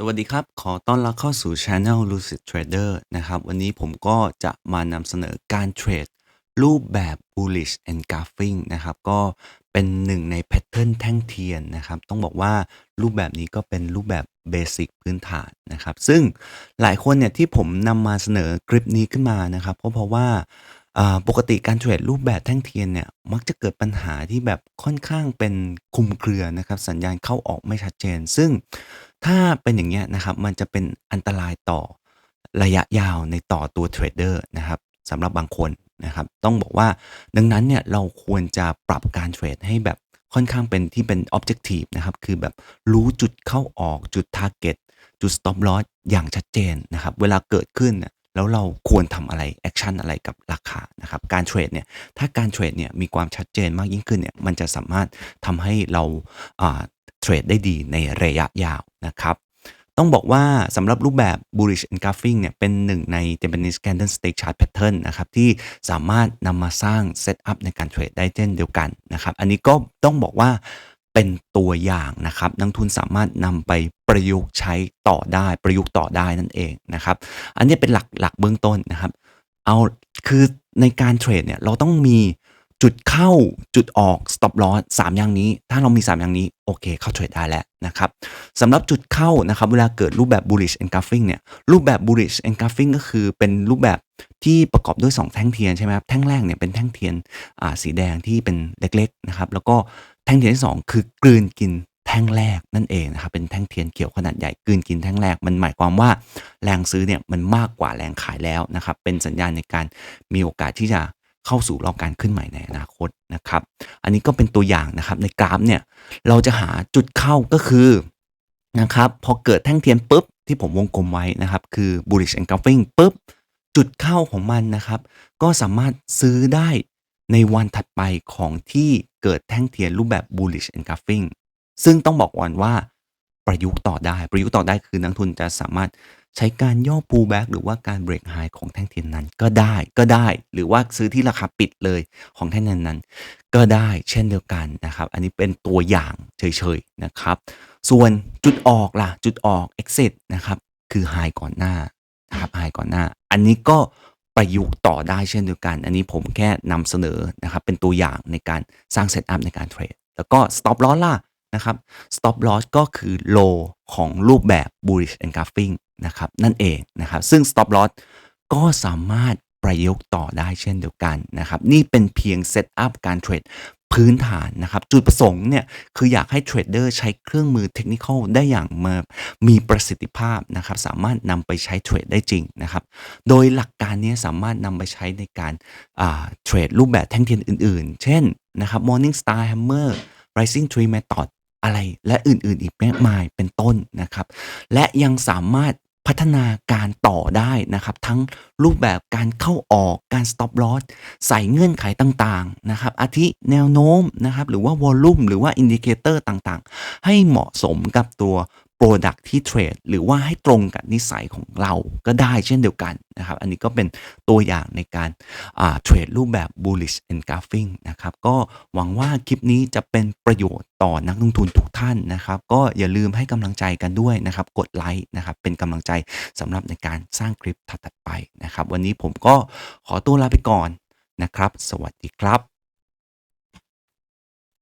สวัสดีครับ ขอต้อนรับเข้าสู่ Channel Lucid Trader นะครับ วันนี้ผมก็จะมานำเสนอการเทรดรูปแบบ bullish engulfing นะครับ ก็เป็นหนึ่งในแพทเทิร์นแท่งเทียนนะครับ ต้องบอกว่ารูปแบบนี้ก็เป็นรูปแบบเบสิกพื้นฐานนะครับ ซึ่งหลายคนเนี่ยที่ผมนำมาเสนอคลิปนี้ขึ้นมานะครับ ก็เพราะว่าอ่าปกติการเทรดรูปแบบแท่งเทียนเนี่ยมักจะเกิดปัญหาที่แบบค่อนข้างเป็นคุมเครือนะครับ สัญญาณเข้าออกไม่ชัดเจน ซึ่ง ถ้าเป็นอย่างเงี้ยนะครับ มันจะเป็นอันตรายต่อระยะยาวในต่อตัวเทรดเดอร์นะครับสำหรับบางคนนะครับ ต้องบอกว่าดังนั้นเนี่ยเราควรจะปรับการเทรดให้แบบค่อนข้างเป็นที่เป็น objective นะครับ คือแบบรู้จุดเข้าออกจุด target จุด stop loss อย่างชัดเจนนะครับ เวลาเกิดขึ้นเนี่ยแล้วเราควรทำอะไรแอคชั่นอะไรกับราคานะครับการเทรดเนี่ยถ้าการเทรดเนี่ยมีความชัดเจนมากยิ่งขึ้นเนี่ยมันจะสามารถทำให้เราา เทรดได้ดีในระยะยาวนะครับ ต้องบอกว่าสำหรับรูปแบบ bullish engulfing เนี่ยเป็นหนึ่งใน Japanese candlestick chart pattern นะครับที่สามารถนำมาสร้าง setup ในการเทรดได้เช่นเดียวกันนะครับ อันนี้ก็ต้องบอกว่าเป็นตัวอย่างนะครับนักทุนสามารถนำไปประยุกต์ใช้ต่อได้ประยุกต์ต่อได้นั่นเองนะครับ อันนี้เป็นหลักหลักเบื้องต้นนะครับ เอาคือในการเทรดเนี่ยเราต้องมี จุดเข้าจุดออก stop loss 3 อย่างนี้ ถ้าเรามี 3 อย่างนี้ โอเค เข้าเทรดได้แล้วนะครับสำหรับจุดเข้านะครับเวลาเกิดรูปแบบ bullish engulfing เนี่ยรูปแบบ bullish engulfing ก็คือเป็นรูปแบบที่ประกอบด้วย 2 แท่งเทียนใช่ไหมครับแท่งแรกเนี่ยเป็นแท่งเทียนอ่าสีแดงที่เป็นเล็กๆนะครับแล้วก็แท่งเทียนที่ 2 คือกลืนกินแท่งแรกนั่นเองนะครับเป็นแท่งเทียนเขียวขนาดใหญ่กลืนกินแท่งแรกมันหมายความว่าแรงซื้อเนี่ยมันมากกว่าแรงขายแล้วนะครับเป็นสัญญาณในการมีโอกาสที่จะ เข้าสู่รอบการขึ้นใหม่ในอนาคตนะครับ อันนี้ก็เป็นตัวอย่างนะครับในกราฟเนี่ยเราจะหาจุดเข้าก็คือนะครับพอเกิดแท่งเทียนปุ๊บที่ผมวงกลมไว้นะครับ คือ bullish engulfing ปุ๊บจุดเข้าของมันนะครับ ก็สามารถซื้อได้ในวันถัดไปของที่เกิดแท่งเทียนรูปแบบ bullish engulfing ซึ่งต้องบอกก่อนว่าประยุกต์ต่อได้ ประยุกต์ต่อได้คือนักทุนจะสามารถ ใช้การย่อ pullback หรือว่าการ break high ของแท่งเทียนนั้นก็ได้ก็ได้ หรือว่าซื้อที่ราคาปิดเลยของแท่งเทียนนั้น ก็ได้เช่นเดียวกันนะครับ อันนี้เป็นตัวอย่างเฉยๆนะครับ ส่วนจุดออกล่ะ จุดออก exit นะครับคือ high ก่อนหน้านะครับ high ก่อนหน้า อันนี้ก็ประยุกต์ต่อได้เช่นเดียวกัน อันนี้ผมแค่นำเสนอนะครับเป็นตัวอย่างในการสร้างเซตอัพในการเทรด แล้วก็ stop loss ล่ะนะครับ stop loss ก็คือ low ของรูปแบบ bullish engulfing นะครับนั่นเองนะครับซึ่ง stop loss ก็สามารถประยุกต์ต่อได้เช่นเดียวกันนะครับนี่เป็นเพียงเซตอัพการเทรดพื้นฐานนะครับจุดประสงค์เนี่ยคืออยากให้เทรดเดอร์ใช้เครื่องมือเทคนิคได้อย่างมามีประสิทธิภาพนะครับสามารถนำไปใช้เทรดได้จริงนะครับโดยหลักการนี้สามารถนำไปใช้ในการเทรดรูปแบบแท่งเทียนอื่นๆ เช่นนะครับ Morning Star Hammer Rising Tree Method อะไรและอื่นๆอีกมากมายเป็นต้นนะครับ และยังสามารถ พัฒนาการต่อได้นะครับ ทั้งรูปแบบการเข้าออกการ stop loss ใส่เงื่อนไขต่างๆนะครับอาทิแนวโน้มนะครับหรือว่าวอลลุ่มหรือว่าอินดิเคเตอร์ต่างๆ ให้เหมาะสมกับตัว Product ที่เทรดหรือว่าให้ตรงกับนิสัยของเราก็ได้เช่นเดียวกันนะครับ อันนี้ก็เป็นตัวอย่างในการเทรดรูปแบบ bullish engulfing นะครับ ก็หวังว่าคลิปนี้จะเป็นประโยชน์ต่อนักลงทุนทุกท่านนะครับ ก็อย่าลืมให้กำลังใจกันด้วยนะครับ กดไลค์นะครับ เป็นกำลังใจสำหรับในการสร้างคลิปถัดไปนะครับ วันนี้ผมก็ขอตัวลาไปก่อนนะครับ สวัสดีครับ